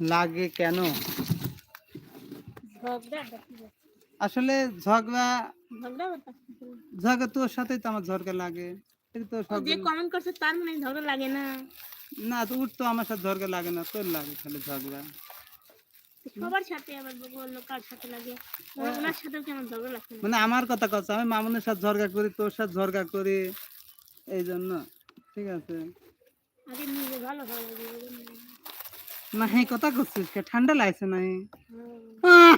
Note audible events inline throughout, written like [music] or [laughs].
লাগে কেন? আসলে ঝগড়া ঝগড়া তোর সাথেই তো আমার ঝগড়া লাগে। যে কমেন্ট করছে তার মানে ঝগড়া লাগে না। না তো উঠ তো আমার সাথে ঝগড়া লাগে না তোর লাগে খালি ঝগড়া। সবার সাথে আবার বলল কার সাথে লাগে? ওনার সাথেও কেমন ঝগড়া লাগছে মানে আমার কথা কথা আমি মামুনের সাথে ঝগড়া করি তোর সাথে ঝগড়া করি এই জন্য। ঠিক আছে। আগে নিজে ভালো ভালো লাগে না এই কথা করছিস কে? ঠান্ডা লাগছে না হুম।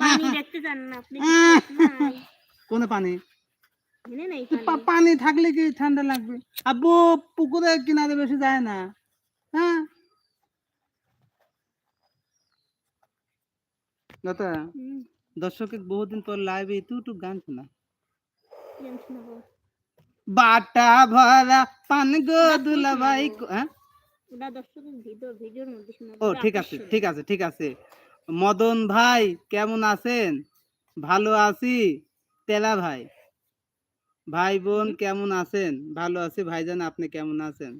পানি দেখতে চান না আপনি? কোন পানি? পানি। থাকলে কি ঠান্ডা লাগবে? আব্বু পুকুরের কিনারে বেশি যায় না। হ্যাঁ? দাদা দর্শকের বহুদিন পর লাইভে একটু একটু গান শোনা। বাটা ভরা পান গো দুলা ভাই হ্যাঁ? ও ঠিক আছে ঠিক আছে ঠিক আছে। মদন ভাই কেমন আছেন? ভালো আছি? তেলা ভাই। ভাই বোন কেমন আছেন? ভালো আছি। ভাইজান আপনি কেমন আছেন?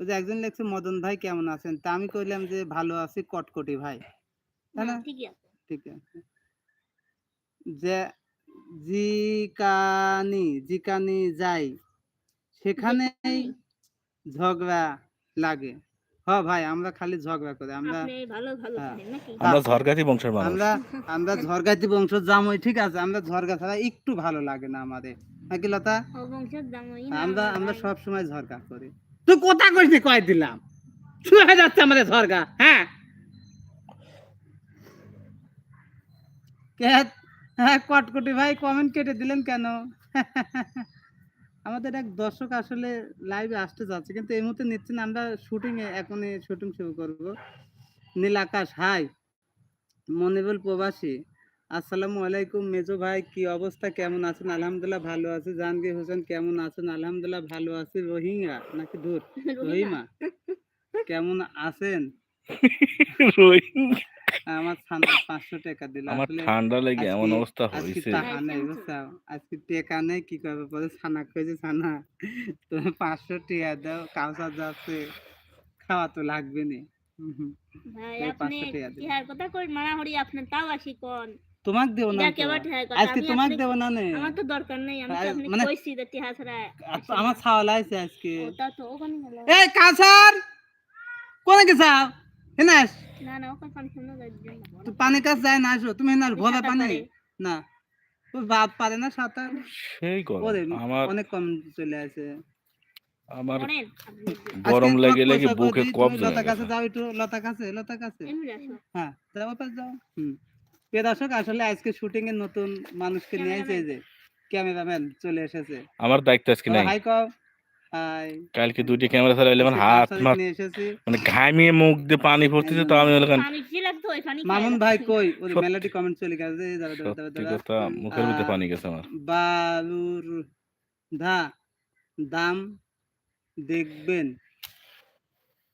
ওই যে একজন লিখছে মদন ভাই কেমন আছেন? তা আমি কইলাম যে ভালো আছি কটকটি ভাই। তাই না, ঠিক আছে। যে জিকানি জিকানি যাই সেখানেই ঝগড়া। লাগে। হ ভাই আমরা খালি ঝগড়া করি আমরা আপনি ভালো ভালো হ্যাঁ। আমরা ঝরগাতি বংশের মানুষ। আমরা আমরা ঝরগাতি বংশ জামই ঠিক আছে? আমরা ঝরগা ছাড়া একটু ভালো লাগে না আমাদের। নাকি লতা? ও বংশের দামই না আমরা আমরা সব সময় ঝরগা করি। তুই কথা কইস কয় দিলাম? শুরু হয়ে যাচ্ছে আমাদের ঝরগা হ্যাঁ? কে? হ্যাঁ কটকটি ভাই কমেন্ট কেটে দিলেন কেন? [laughs] আমাদের এক দর্শক আসলে লাইভে আসতে যাচ্ছে কিন্তু এই মুহূর্তে নিচ্ছেন আমরা শুটিং এ এখনই শুটিং শুরু করব। নীল আকাশ হাই মনিবুল প্রবাসী আসসালামু আলাইকুম মেজো ভাই কি অবস্থা কেমন আছেন? আলহামদুলিল্লাহ ভালো আছি। জাহাঙ্গীর হোসেন কেমন আছেন? আলহামদুলিল্লাহ ভালো আছি। রোহিঙ্গা নাকি দূর? রহিমা কেমন আছেন? [laughs] আমার পাঁচশো টাকা দিল। আমার ঠান্ডা লেগে এমন অবস্থা হয়েছে। টাকা নেই বুঝছ? আজকে টাকা নেই কি করবে পরে ছানা খেয়েছে ছানা তুমি পাঁচশো টাকা দাও কাউসার যাচ্ছে খাওয়া তো লাগবে না। ভাই আপনি পাঁচশো টাকা দিন। ইহার কথা কই মারামারি আপনি তাও আসি কোন। তোমাক দেবো না এটা তো। কেবল ঠেকায় কথা আজকে তোমাক দেবো না নে। আমার তো দরকার নেই আমি তো মানে- কইছি যে আমার আজকে। ওটা তো ওখানে গেল। এই কোনে গেছাও হেনাস না না ওখানে পানি শুনে যাই তো পানি কাছ যায় না আসো। তুমি ভোলা পানি? না। ও বাপ পারে না সাঁতার। সেই গরম আমার অনেক কম চলে আসে। আমার গরম লেগে লেগে বুকে কফ জমে লতা কাছে যাও একটু লতা কাছে লতা কাছে। হ্যাঁ তাহলে ওপাশ যাও। হুম। প্রিয় দর্শক আসলে আজকে শুটিং এর নতুন মানুষকে নিয়ে এসেছে যে ক্যামেরাম্যান চলে এসেছে। আমার দায়িত্ব আজকে নাই। হাই কও কালকে দুটি ক্যামেরা ছাড়া আমার হাত মানে ঘামিয়ে মুখ দিয়ে পানি পড়তেছে তো আমি বললাম পানি কি লাগতো ওই পানি মামুন ভাই কই? ওই মেলাটি কমেন্ট চলে গেছে। সত্যি কথা মুখের ভিতরে পানি গেছে আমার। বালুর ধা দাম দেখবেন।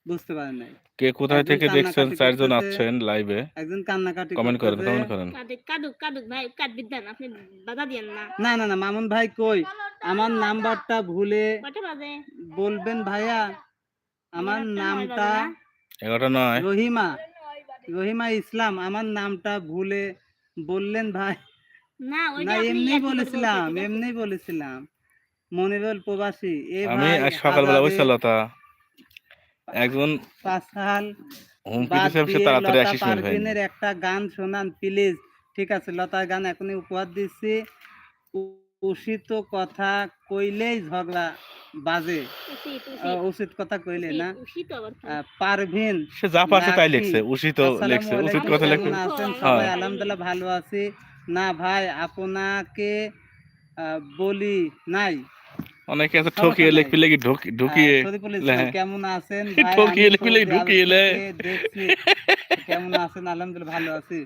বুঝতে পারেন নাই। কে কোথায় থেকে দেখছেন চারজন আছেন লাইভে একজন কান্নাকাটি কমেন্ট করেন কমেন্ট করেন। কাদুক কাদুক ভাই আপনি বাধা দিয়েন না। না না না মামুন ভাই কই? আমার নাম্বারটা ভুলে বলবেন ভাইয়া আমার নামটা এগারোটা নয়। রহিমা রহিমা ইসলাম আমার নামটা ভুলে বললেন ভাই। না এমনি বলেছিলাম এমনি বলেছিলাম। মনিরুল প্রবাসী এ আমি সকালবেলা বসে লতা একজন পাঁচাল তাড়াতাড়ি আসিস পারভিনের একটা গান শোনান প্লিজ। ঠিক আছে লতার গান এখনই উপহার দিচ্ছি। উচিত কথা কইলেই ঝগড়া বাজে। উচিত কথা কইলে না? পারভিন সে যা পারছে তাই লিখছে উচিত লিখছে উচিত কথা লিখছে। হ্যাঁ। সবাই আলহামদুলিল্লাহ ভালো আছি। না ভাই আপনাকে বলি নাই। অনেকে আছে ঠকিয়ে নাই। লিখবি লেগে ঢুকিয়ে। কেমন আছেন? [laughs] ঠকিয়ে লিখবি লেগে ঢুকিয়ে লে। কেমন আছেন? আলহামদুলিল্লাহ ভালো আছি।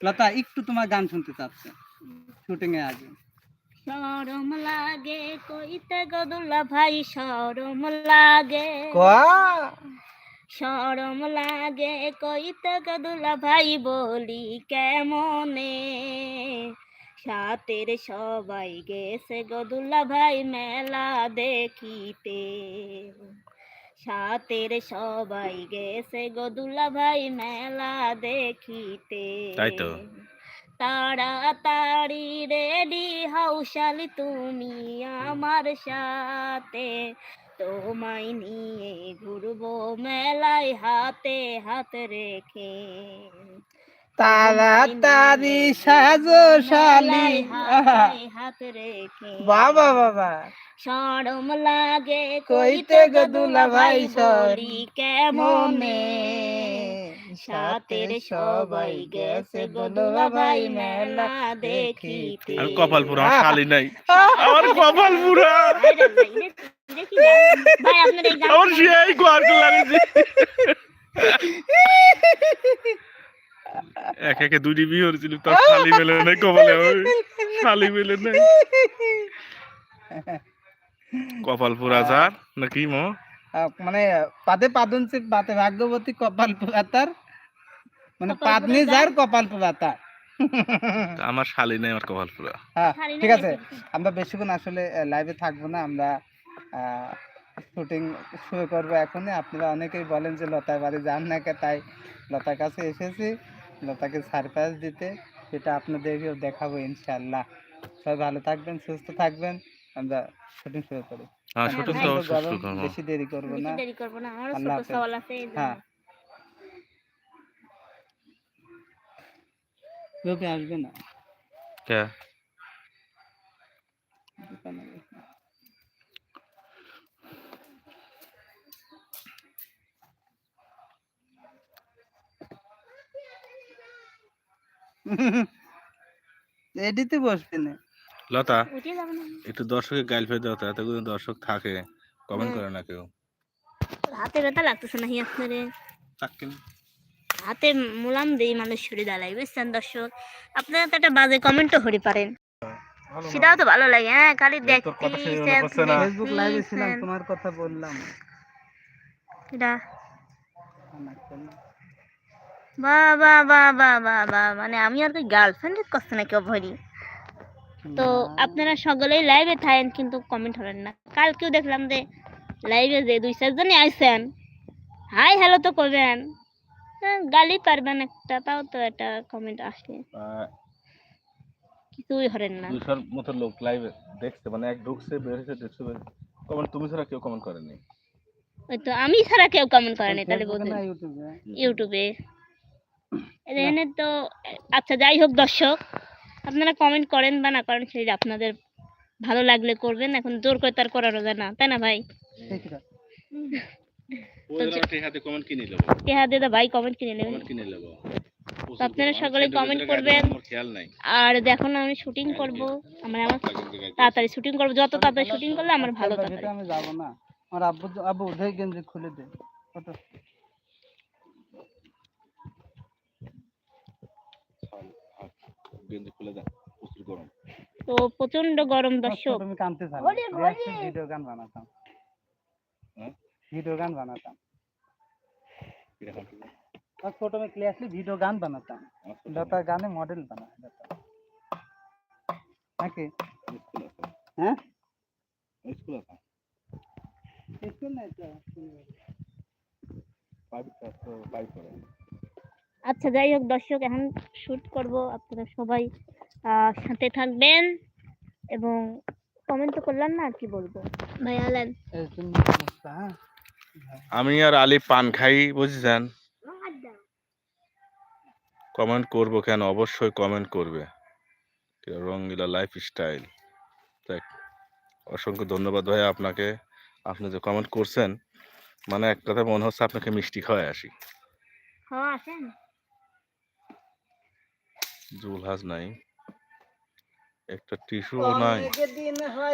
লতা একটু তোমার গান শুনতে চাচ্ছে। শুটিং এর আগে। শরম লাগে কইতে গদুল্লা ভাই শরম লাগে। শরম লাগে কইতে গদুল্লা ভাই বলি কেমনে? সাতের সবাই গেছে গদুল্লা ভাই মেলা দেখিতে। সাতের সবাই গেছে গো দুলা ভাই মেলা দেখিতে। তাই তো। তাড়াতাড়ি রেডি হাউশালি তুমি আমার সাথে। তোমায় নিয়ে ঘুরবো মেলায় হাতে হাত রেখে। তাড়াতাড়ি সাজো শালি। হাত রেখে বাবা বাবা। সরম লাগে। কইতে গো দুলা ভাই বলি কেমনে? সাথের সাতের সবাই গেছে গো দুলা ভাই মেলা দেখিতে। আর কপাল পুরা শালি নাই। আমার কপাল পুরা। আমার সেই লাগেছে এক একে দুটি বিয়ে হয়েছিল তার শালি মেলে নাই কপালে শালি মেলে নাই। কপাল পুরা যার নাকি মো? মানে পাদে পাদনছে পাতে ভাগ্যবতী কপাল পাতার মানে পাদনি যার কপাল পাতা আমার শালি নাই আমার কপাল পুরা। হ্যাঁ ঠিক আছে আমরা বেশিক্ষণ আসলে লাইভে থাকব না আমরা শুটিং শুরু করব এখনই। আপনারা অনেকেই বলেন যে লতার বাড়ি যান না কে তাই লতার কাছে এসেছি। লতাকে সারপ্রাইজ দিতে সেটা আপনাদেরকেও দেখাবো ইনশাল্লাহ সবাই ভালো থাকবেন সুস্থ থাকবেন। আমরা শুটিং শুরু করি। হ্যাঁ হ্যাঁ, বেশি দেরি করব বেশি না দেরি আসবে না আমারও আল্লাহ ছোট হাফেজ। সওয়াল আছে এই জন্য। হ্যাঁ কেউ কি আসবে না কে দোকানে গেছে। এডিতে বসবে না। লতা একটু দর্শকের গাইল ফেলে দাও তো এত করে দর্শক থাকে কমেন্ট করে না কেউ। হাতে ব্যথা লাগতেছে না আপনারে। চাক্কিন হাতে মুলাম দেই মানুষ ছুরি দাঁড়াই বুঝছেন দর্শক? আপনারা তো একটা বাজে কমেন্টও হতে পারেন। সেটাও তো ভালো লাগে হ্যাঁ খালি না। ফেসবুক লাইভে ছিলাম তোমার কথা বললাম। এটা বা বা বা বা বা বা মানে আমি আর কি গার্লফ্রেন্ডের কথা নাকি ভরি তো আপনারা সকলেই লাইভে থাকেন কিন্তু কমেন্ট হলেন না। কালকেও দেখলাম যে লাইভে যে দুই চারজনই আইছেন। হাই হ্যালো তো করবেন হ্যাঁ, গালি পারবেন একটা তাও তো একটা কমেন্ট আসে। কিছুই হরেন না। দুশোর মতো লোক লাইভে দেখছে মানে এক ঢুকছে বের হয়েছে দেখছে কমেন্ট তুমি ছাড়া কেউ কমেন্ট করেনি। ওই তো আমি ছাড়া কেউ কমেন্ট করেনি তাহলে ইউটিউবে ইউটিউবে এখানে তো আচ্ছা যাই হোক দর্শক আপনারা কমেন্ট করেন বা না করেন সেটা আপনাদের ভালো লাগলে করবেন এখন জোর করে তার করানো যায় না তাই না ভাই? কমেন্ট কমেন্ট কিনে নেবেন কমেন্ট আপনারা সকলে comment করবেন। খেয়াল নাই। আর দেখুন আমি শুটিং করব। আমার আমার তাড়াতাড়ি শুটিং করব। যত তাড়াতাড়ি শুটিং করলে আমার ভালো তাড়াতাড়ি। এটা আমি যাব না। আমার আব্বু আব্বু উদয় গেঞ্জি খুলে দে। গেঞ্জি খুলে দেন প্রচুর গরম তো প্রচণ্ড গরম দর্শক তুমি কানতে চাও ভিডিও গান বানাতাম ভিডিও গান বানাতাম और फोटो में क्लियरली वीडियो गान बनाता हूँ लता गाने मॉडल बना लता ओके हैं स्कूल था स्कूल नहीं था प्राइवेट था प्राइवेट আচ্ছা যাই হোক দর্শক এখন শুট করব আপনারা সবাই। সাথে থাকবেন এবং কমেন্ট তো করলাম না কি বলব? ভাই আলেন। আমি আর আলি পান খাই বুঝছেন? কমেন্ট করব কেন? অবশ্যই কমেন্ট করবে। রঙ্গিলা লাইফ স্টাইল দেখ অসংখ্য ধন্যবাদ ভাই আপনাকে। আপনি যে কমেন্ট করছেন মানে এক কথা মনে হচ্ছে আপনাকে মিষ্টি খাওয়াই আসি। হ্যাঁ আসেন? জুলহাজ নাই। একটা টিস্যু নাই।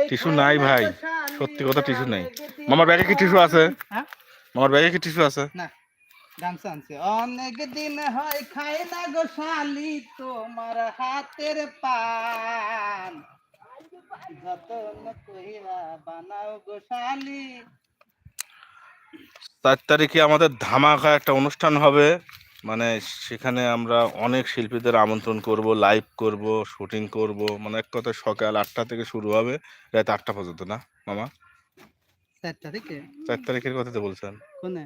টিস্যু নাই ভাই। সত্যি কথা টিস্যু নাই। মামার ব্যাগে কি টিস্যু আছে? হ্যাঁ। মামার ব্যাগে কি টিস্যু আছে? না গান শুনছে অনেক দিন হয় খাই না গো শালি তোমার হাতের পান। যতন কইরা বানাও গো শালি। চার তারিখে আমাদের ধামাকা একটা অনুষ্ঠান হবে। মানে সেখানে আমরা অনেক শিল্পীদের আমন্ত্রণ করব লাইভ করব শুটিং করব। মানে এক কথায় সকাল আটটা থেকে শুরু হবে রাত আটটা পর্যন্ত না মামা? চার তারিখে? চার তারিখের কথা তো বলছেন? কোনে?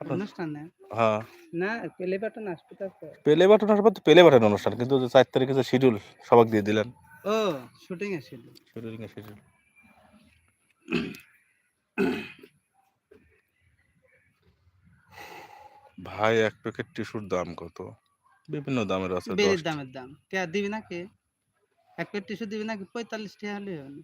অনুষ্ঠানে? হ্যাঁ। না পেলে বাটন আসবে তারপর। পেলে বাটন আসবে তো পেলে বাটন অনুষ্ঠান কিন্তু চার তারিখে যে শিডিউল সবাক দিয়ে দিলেন। ও শুটিং এসেছিল শিডিউলিং এর শিডিউল ভাই এক প্যাকেট টিস্যুর দাম কত? বিভিন্ন দামের আছে দশ দামের দাম। কে দিবি নাকি? এক প্লেট টিস্যু দিবি নাকি? পঁয়তাল্লিশ টাকা হলে হবে। না।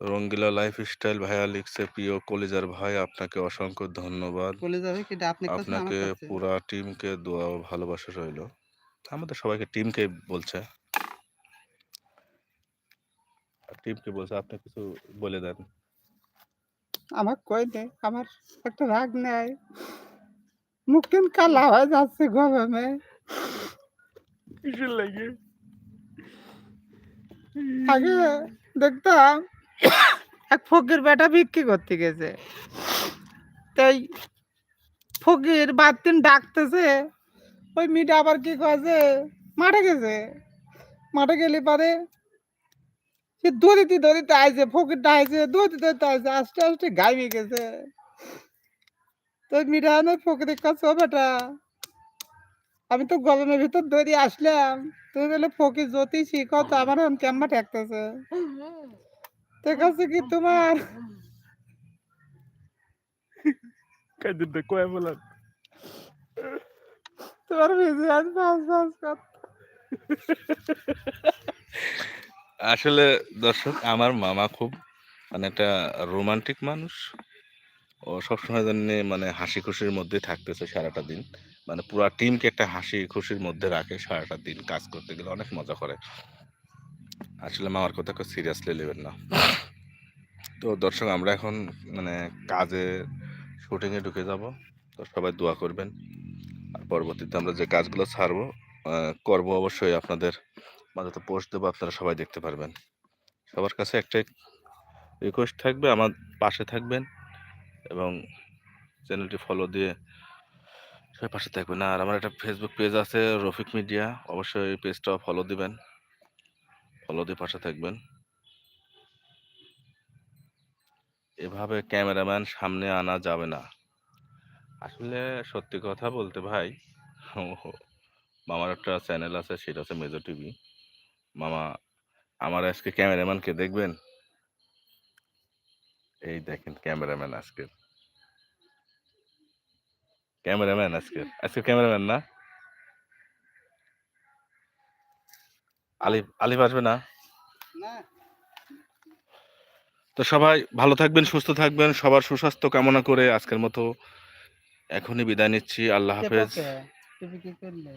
রঙ্গিলা লাইফ স্টাইল ভাইয়া লিখছে প্রিয় কলিজার ভাই আপনাকে অসংখ্য ধন্যবাদ। বলে যাবে কি এটা আপনি আমার আপনাকে কাছে। পুরা টিমকে দোয়া ও ভালোবাসা রইল। আমাদের সবাইকে টিমকে বলছে। টিমকে বলছে আপনি কিছু বলে দেন। আমার কই দে আমার একটা রাগ নেই। মুখ কেন কালা হয়ে যাচ্ছে গরমে। কিসের লাগে? আগে দেখতাম এক ফকির বেটা বিক্রি করতে গেছে। তাই ফকির বাতিন ডাকতেছে ওই মিটা আবার কি কয়েছে মাঠে গেছে। মাঠে গেলে পারে সে দড়িতে দড়িতে আইছে ফকিরটা আইছে দড়িতে দড়িতে আইছে আস্তে আস্তে গাইবে গেছে। তো মিটা না ফকিরের কাছে বেটা। আমি তো গরমের ভিতর দড়ি আসলাম। তুমি বলে ফকির জ্যোতিষী কত আমার এখন কেমন ঠেকতেছে। ঠিক আছে কি তোমার? তো কয় বলেন তোমার বেশি আজ বাস কর। আসলে দর্শক, আমার মামা খুব মানে একটা রোমান্টিক মানুষ। ও সবসময় জন্য মানে হাসি খুশির মধ্যে থাকতেছে সারাটা দিন। মানে পুরা টিমকে একটা হাসি খুশির মধ্যে রাখে সারাটা দিন কাজ করতে গেলে। অনেক মজা করে। আসলে মামার কথা কেউ সিরিয়াসলি নেবেন না। তো দর্শক, আমরা এখন মানে কাজে শুটিংয়ে ঢুকে যাব। তো সবাই দোয়া করবেন। আর পরবর্তীতে আমরা যে কাজগুলো ছাড়বো করব অবশ্যই আপনাদের মাঝে তো পোস্ট দেবো আপনারা সবাই দেখতে পারবেন। সবার কাছে একটাই রিকোয়েস্ট থাকবে, আমার পাশে থাকবেন এবং চ্যানেলটি ফলো দিয়ে সবাই পাশে থাকবেন। আর আমার একটা ফেসবুক পেজ আছে, রফিক মিডিয়া অবশ্যই এই পেজটাও ফলো দিবেন। ফলো দিয়ে পাশে থাকবেন। এভাবে ক্যামেরাম্যান সামনে আনা যাবে না। আসলে সত্যি কথা বলতে ভাই [laughs] আমার একটা চ্যানেল আছে, সেটা হচ্ছে মেজর টিভি মামা আমার আজকে ক্যামেরাম্যানকে দেখবেন? এই দেখেন ক্যামেরাম্যান আজকে ক্যামেরাম্যান আজকে আজকে ক্যামেরাম্যান না? আলিফ আলিফ আসবে না? তো সবাই ভালো থাকবেন সুস্থ থাকবেন সবার সুস্বাস্থ্য কামনা করে আজকের মতো এখনই বিদায় নিচ্ছি। আল্লাহ হাফেজ। পাবে? তুমি কি করলে?